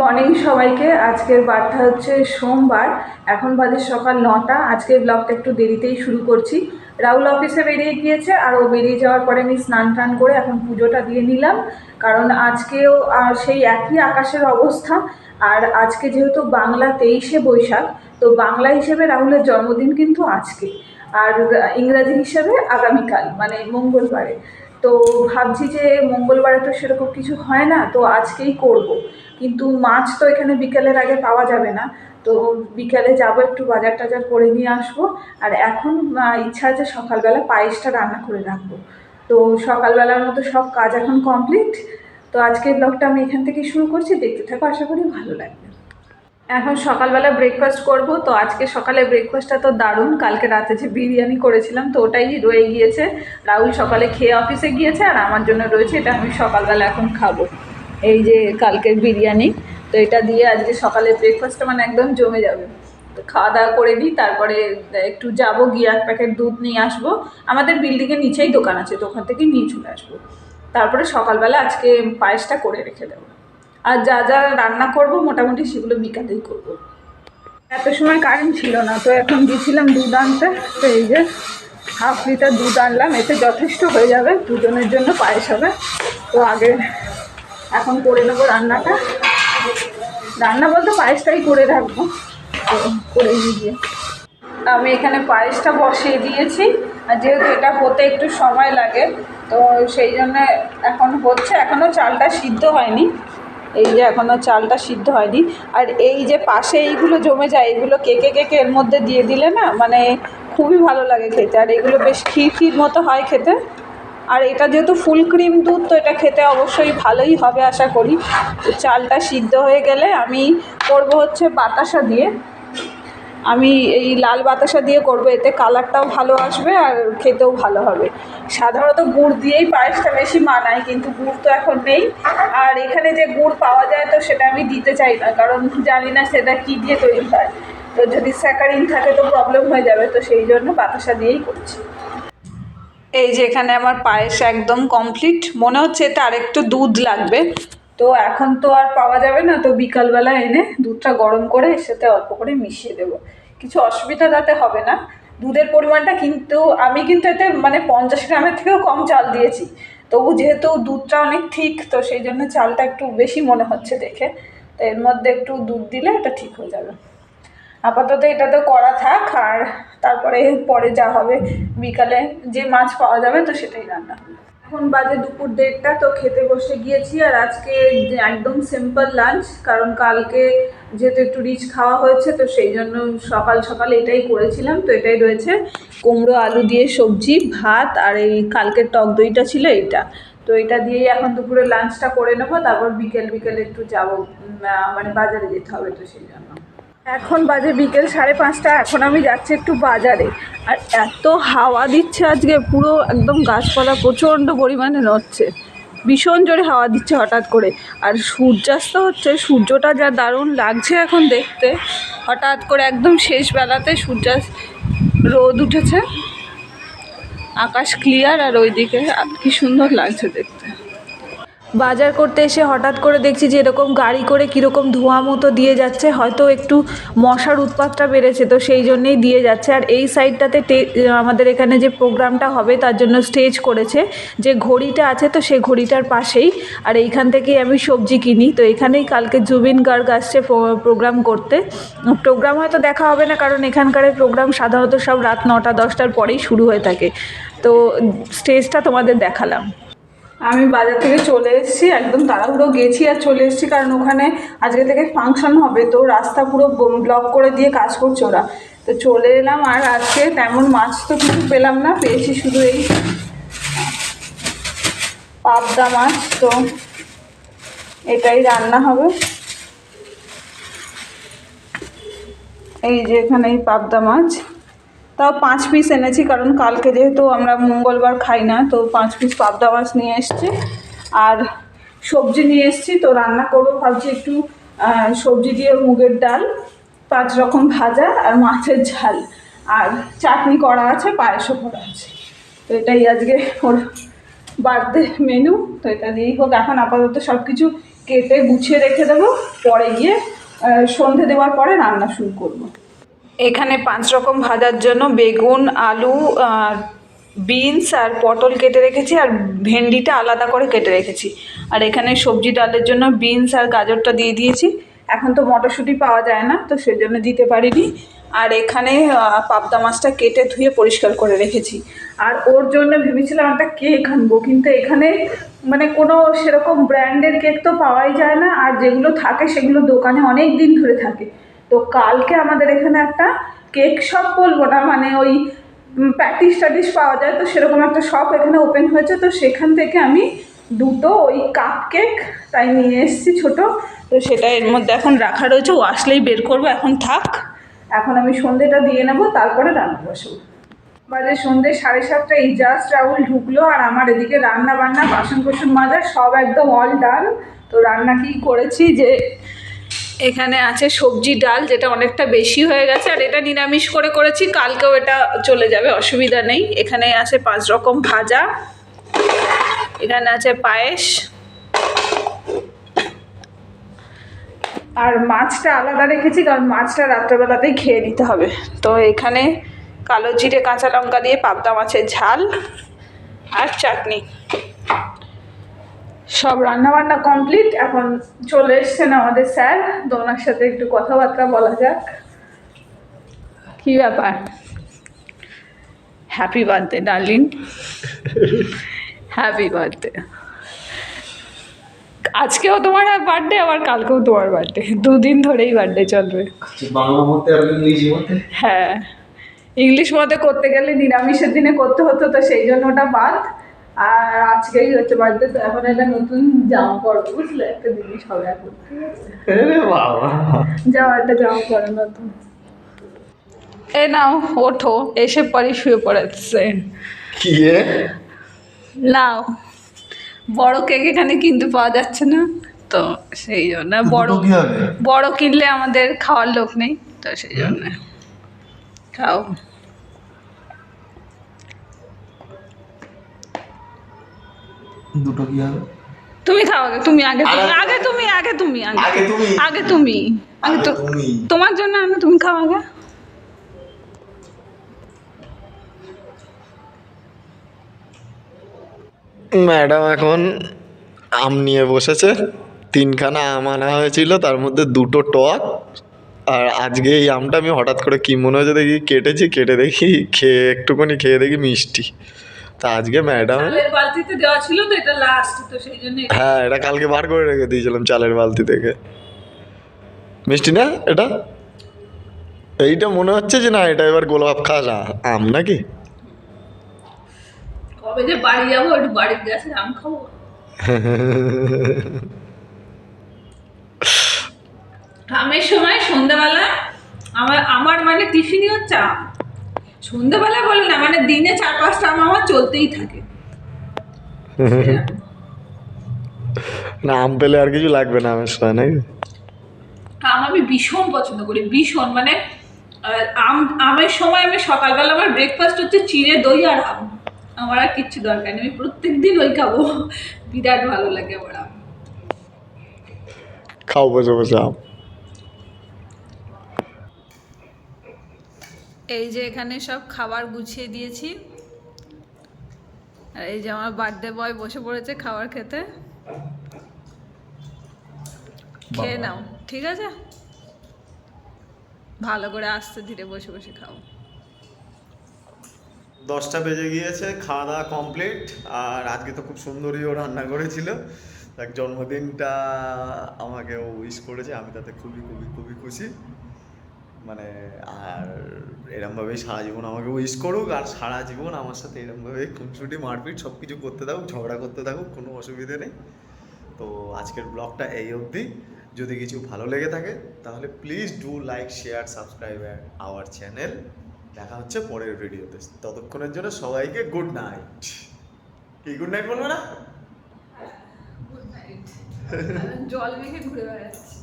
Morning সবাইকে। আজকের বার্তা হচ্ছে সোমবার। এখন বাজে সকাল নটা। আজকের ব্লগটা একটু দেরিতেই শুরু করছি। রাহুল অফিসে বেরিয়ে গিয়েছে আর ও বেরিয়ে যাওয়ার পরে আমি স্নান টান করে এখন পুজোটা দিয়ে নিলাম। কারণ আজকেও সেই একই আকাশের অবস্থা। আর আজকে যেহেতু বাংলা তেইশে বৈশাখ, তো বাংলা হিসেবে রাহুলের জন্মদিন কিন্তু আজকে। আর ইংরাজি হিসেবে আগামীকাল মানে মঙ্গলবারে। তো ভাবছি যে মঙ্গলবারে তো সেরকম কিছু হয় না, তো আজকেই করব। কিন্তু মাছ তো এখানে বিকেলের আগে পাওয়া যাবে না, তো বিকেলে যাব একটু বাজার টাজার করে নিয়ে আসব। আর এখন ইচ্ছা আছে সকালবেলা পায়েসটা রান্না করে রাখব। তো সকালবেলার মতো সব কাজ এখন কমপ্লিট তো আজকের ব্লগটা আমি এখান থেকে শুরু করছি, দেখতে থাকো, আশা করি ভালো লাগবে। এখন সকালবেলা ব্রেকফাস্ট করব, তো আজকে সকালে ব্রেকফাস্টটা তো দারুণ। কালকে রাতে যে বিরিয়ানি করেছিলাম, তো ওটাই রয়ে গিয়েছে। রাহুল সকালে খেয়ে অফিসে গিয়েছে, আর আমার জন্য রয়েছে এটা আমি সকালবেলা এখন খাব। এই যে কালকের বিরিয়ানি, তো এটা দিয়ে আজকে সকালে ব্রেকফাস্টটা মানে একদম জমে যাবে। তো খাওয়া দাওয়া করে নিই, তারপরে একটু যাব, গিয়ে এক প্যাকেট দুধ নিয়ে আসব। আমাদের বিল্ডিংয়ের নিচেই দোকান আছে, তো ওখান থেকে নিয়ে চলে আসব। তারপরে সকালবেলা আজকে পায়েসটা করে রেখে দেবো। আর যা যা রান্না করব মোটামুটি সেগুলো বিকালেই করব। এত সময় কারেন্ট ছিল না, তো এখন গিয়েছিলাম দুধ আনতে, তো এই যে হাফ লিটার দুধ আনলাম, এতে যথেষ্ট হয়ে যাবে, দুজনের জন্য পায়েস হবে। তো আগে এখন করে নেব রান্নাটা। রান্না বলতে পায়েসটাই করে রাখব করে দিয়ে আমি এখানে পায়েসটা বসিয়ে দিয়েছি, আর যেহেতু এটা হতে একটু সময় লাগে, তো সেই জন্য এখন হচ্ছে এখনও চালটা সিদ্ধ হয়নি। এই যে এখনও চালটা সিদ্ধ হয়নি। আর এই যে পাশে এইগুলো জমে যায়, এগুলো কেকে কেকে এর মধ্যে দিয়ে দিলে না মানে খুবই ভালো লাগে খেতে। আর এগুলো বেশ ক্ষীর ক্ষীর মতো হয় খেতে। আর এটা যেহেতু ফুল ক্রিম দুধ, তো এটা খেতে অবশ্যই ভালোই হবে আশা করি। তো চালটা সিদ্ধ হয়ে গেলে আমি করব হচ্ছে বাতাসা দিয়ে। আমি এই লাল বাতাসা দিয়ে করব, এতে কালারটাও ভালো আসবে আর খেতেও ভালো হবে। সাধারণত গুড় দিয়েই পায়েসটা বেশি মানায়, কিন্তু গুড় তো এখন নেই। আর এখানে যে গুড় পাওয়া যায় তো সেটা আমি দিতে চাই না, কারণ জানি না সেটা কী দিয়ে তৈরি হয়। তো যদি স্যাকারিন থাকে তো প্রবলেম হয়ে যাবে, তো সেই জন্য বাতাসা দিয়েই করছি। এই যে এখানে আমার পায়েস একদম কমপ্লিট মনে হচ্ছে এটা আরেকটু দুধ লাগবে। তো এখন তো আর পাওয়া যাবে না, তো বিকালবেলা এনে দুধটা গরম করে এর সাথে অল্প করে মিশিয়ে দেবো। কিছু অসুবিধা তাতে হবে না। দুধের পরিমাণটা কিন্তু, আমি কিন্তু এতে মানে পঞ্চাশ গ্রামের থেকেও কম চাল দিয়েছি। তবু যেহেতু দুধটা অনেক ঠিক, তো সেই জন্য চালটা একটু বেশি মনে হচ্ছে দেখে। তো এর মধ্যে একটু দুধ দিলে এটা ঠিক হয়ে যাবে। আপাতত এটা তো করা থাক, আর তারপরে পরে যা হবে, বিকালে যে মাছ পাওয়া যাবে, তো সেটাই রান্না হবে। এখন বাজে দুপুর দেড়টা, তো খেতে বসে গিয়েছি আর আজকে একদম সিম্পল লাঞ্চ কারণ কালকে যেহেতু একটু রিচ খাওয়া হয়েছে, তো সেই জন্য সকাল সকাল এটাই করেছিলাম। তো এটাই রয়েছে কুমড়ো, আলু দিয়ে সবজি, ভাত আর এই কালকের টক দইটা ছিল এইটা। তো এটা দিয়েই এখন দুপুরে লাঞ্চটা করে নেব, তারপর বিকেল বিকেল একটু যাব মানে বাজারে যেতে হবে তো সেই জন্য। এখন বাজে বিকেল সাড়ে পাঁচটা, এখন আমি যাচ্ছি একটু বাজারে। আর এত হাওয়া দিচ্ছে আজকে, পুরো একদম গাছপালা প্রচণ্ড পরিমাণে নড়ছে। ভীষণ জোরে হাওয়া দিচ্ছে হঠাৎ করে। আর সূর্যাস্ত হচ্ছে, সূর্যটা যা দারুণ লাগছে এখন দেখতে। হঠাৎ করে একদম শেষ বেলাতে সূর্যাস্ত রোদ উঠেছে। আকাশ ক্লিয়ার আর ওইদিকে, আর কি সুন্দর লাগছে দেখতে। বাজার করতে এসে হঠাৎ করে দেখছি যে এরকম গাড়ি করে কীরকম ধোঁয়া মতো দিয়ে যাচ্ছে, হয়তো একটু মশার উৎপাতটা বেড়েছে, তো সেই জন্যেই দিয়ে যাচ্ছে। আর এই সাইডটাতে আমাদের এখানে যে প্রোগ্রামটা হবে তার জন্য স্টেজ করেছে। যে ঘড়িটা আছে তো সেই ঘড়িটার পাশেই, আর এইখান থেকেই আমি সবজি কিনি। তো এখানেই কালকে জুবিন গার্গ আসছে প্রোগ্রাম করতে। প্রোগ্রাম হয়তো দেখা হবে না, কারণ এখানকার প্রোগ্রাম সাধারণত সব রাত নটা, দশটার পরেই শুরু হয়ে থাকে। তো স্টেজটা তোমাদের দেখালাম। আমি বাজার থেকে চলে এসেছি, একদম তাড়াহুড়ো গেছি আর চলে এসেছি কারণ ওখানে আজকে থেকে ফাংশন হবে। তো রাস্তা পুরো ব্লক করে দিয়ে কাজ করছে ওরা। তো চলে এলাম আর আজকে তেমন মাছ তো কিছু পেলাম না, পেয়েছি শুধু এই পাবদা মাছ। তো এটাই রান্না হবে। এই যে এখানে এই পাবদা মাছ। তাও পাঁচ পিস এনেছি, কারণ কালকে যেহেতু আমরা মঙ্গলবার খাই না, তো পাঁচ পিস পাবদা মাছ নিয়ে এসেছি। আর সবজি নিয়ে এসেছি, তো রান্না করব ভাবছি একটু সবজি দিয়ে মুগের ডাল, পাঁচ রকম ভাজা আর মাছের ঝাল। আর চাটনি করা আছে, পায়েসও করা আছে। তো এটাই আজকে ওর বার্থডে মেনু তো এটা দিয়েই হোক। এখন আপাতত সব কিছু কেটে গুছিয়ে রেখে দেবো, পরে গিয়ে সন্ধে দেওয়ার পরে রান্না শুরু করব। এখানে পাঁচ রকম ভাজার জন্য বেগুন, আলু বিনস আর পটল কেটে রেখেছি, আর ভেন্ডিটা আলাদা করে কেটে রেখেছি। আর এখানে সবজি ডালের জন্য বিনস আর গাজরটা দিয়ে দিয়েছি। এখন তো মটরশুঁটি পাওয়া যায় না, তো সেজন্য দিতে পারিনি। আর এখানে পাবদা মাছটা কেটে ধুয়ে পরিষ্কার করে রেখেছি। আর ওর জন্য ভেবেছিলাম একটা কেক আনব, কিন্তু এখানে মানে কোনো সেরকম ব্র্যান্ডের কেক তো পাওয়াই যায় না, আর যেগুলো থাকে সেগুলো দোকানে অনেক দিন ধরে থাকে। তো কালকে আমাদের এখানে একটা কেক শপ বলব না মানে ওই প্যাটিস ট্যাটিস পাওয়া যায়, তো সেরকম একটা শপ এখানে ওপেন হয়েছে, তো সেখান থেকে আমি দুটো ওই কাপ কেক তাই নিয়ে এসেছি ছোটো, তো সেটা এর মধ্যে এখন রাখা রয়েছে, ও আসলেই বের করব, এখন থাক। এখন আমি সন্ধেটা দিয়ে নেব, তারপরে রান্না বসবো। বাজে সন্ধে সাড়ে সাতটা, এই জাস্ট রাহুল ঢুকলো, আর আমার এদিকে রান্না বান্না বাসন কোসন মাজা, সব একদম অল ডান তো রান্না কি করেছি যে এখানে আছে সবজি ডাল, যেটা অনেকটা বেশি হয়ে গেছে, আর এটা নিরামিষ করে করেছি, কালকেও এটা চলে যাবে, অসুবিধা নেই। এখানে আছে পাঁচ রকম ভাজা, এখানে আছে পায়েস, আর মাছটা আলাদা রেখেছি, কারণ মাছটা রাত্রেবেলাতেই খেয়ে নিতে হবে। তো এখানে কালো জিরে, কাঁচা লঙ্কা দিয়ে পাবদা মাছের ঝাল আর চাটনি। সব রান্না বান্না কমপ্লিট এখন চলে এসছেন আমাদের স্যার। তো ওনার সাথে একটু কথাবার্তা বলা যাক। কি ব্যাপার? Happy birthday darling happy birthday আজকেও তোমার বার্থডে আবার কালকেও তোমার বার্থডে দুদিন ধরেই বার্থডে চলবে। বাংলা আর ইংরেজি মধ্যে হ্যাঁ। ইংলিশ মতে করতে গেলে নিরামিষের দিনে করতে হতো তো সেই জন্য ওটা বাদ। আর আজকেই হচ্ছে বার্থডে তো এখন একটা নতুন জামা পরবো বুঝলে? একটা জিনিস হবে এখন। যাও একটা জামা পরো নতুন। এ নাও ওঠো এসে পরে শুয়ে পড়েছে। কি নাও। বড় কেক এখানে কিনতে পাওয়া যাচ্ছে না তো সেই জন্য বড় বড় কিনলে আমাদের খাওয়ার লোক নেই তো সেই জন্য। খাও। দুটো কি হবে? তুমি খাও আগে তুমি আগে তুমি আগে তুমি আগে তুমি আগে। তুমি। আগে তুমি। আগে তো তুমি। তোমার জন্য আনো তুমি খাও আগে। ম্যাডাম এখন আম নিয়ে বসেছে। তিনখানা আম আনা হয়েছিল তার মধ্যে দুটো টক। আর আজকে এই আমটা আমি হঠাৎ করে কি মনে হয়েছে দেখি কেটেছি কেটে দেখি খেয়ে একটুখানি খেয়ে দেখি মিষ্টি। তা আজকে ম্যাডাম চালের বালতিতে দেওয়া ছিল তো এটা লাস্ট তো সেই জন্য হ্যাঁ এটা কালকে বার করে রেখে দিয়েছিলাম চালের বালতি থেকে। মিষ্টি না এটা? এইটা মনে হচ্ছে যে না এটা এবার গোলাপ খাস আম নাকি? কবে যে বাড়ি যাব একটু বাড়ির গেছে আম খাব। আমের সময় সন্ধ্যাবেলা আমার আমার মানে টিফিনই হচ্ছে আম। সন্ধ্যাবেলা বলে না মানে দিনে চার পাঁচটা আম আমার চলতেই থাকে। না আম পেলে আর কিছু লাগবে না আমের সময় নাকি? আম আমি ভীষণ পছন্দ করি ভীষণ মানে আম আমের সময় আমি সকালবেলা আমার ব্রেকফাস্ট হচ্ছে চিড়ে দই আর আম। আমার আর কিচ্ছু দরকার নেই আমি প্রত্যেক দিন ওই খাব। বিরাট ভালো লাগে আমার আম। খাও বসে বসে আম। এই যে এখানে সব খাবার গুছিয়ে দিয়েছি। আর এই যে আমার বার্থডে বয় বসে পড়েছে খাবার খেতে। খেয়ে নাও ঠিক আছে? ভালো করে আস্তে ধীরে বসে বসে খাও। দশটা বেজে গিয়েছে খাওয়া দাওয়া কমপ্লিট আর আজকে তো খুব সুন্দরই ও রান্না করেছিল। তার জন্মদিনটা আমাকে ও উইশ করেছে আমি তাতে খুবই খুবই খুবই খুশি। মানে আর এরমভাবেই সারা জীবন আমাকে উইশ করুক, আর সারা জীবন আমার সাথে এরমভাবে খুনসুটি, মারপিট সব কিছু করতে থাকুক, ঝগড়া করতে থাকুক, কোনো অসুবিধে নেই। তো আজকের ব্লগটা এই অবধি। যদি কিছু ভালো লেগে থাকে, তাহলে please do like share subscribe our channel দেখা হচ্ছে পরের ভিডিওতে ততক্ষণের জন্য সবাইকে গুড নাইট কি গুড নাইট বলবে না? জল মেখে ঘুরে বেড়াচ্ছি।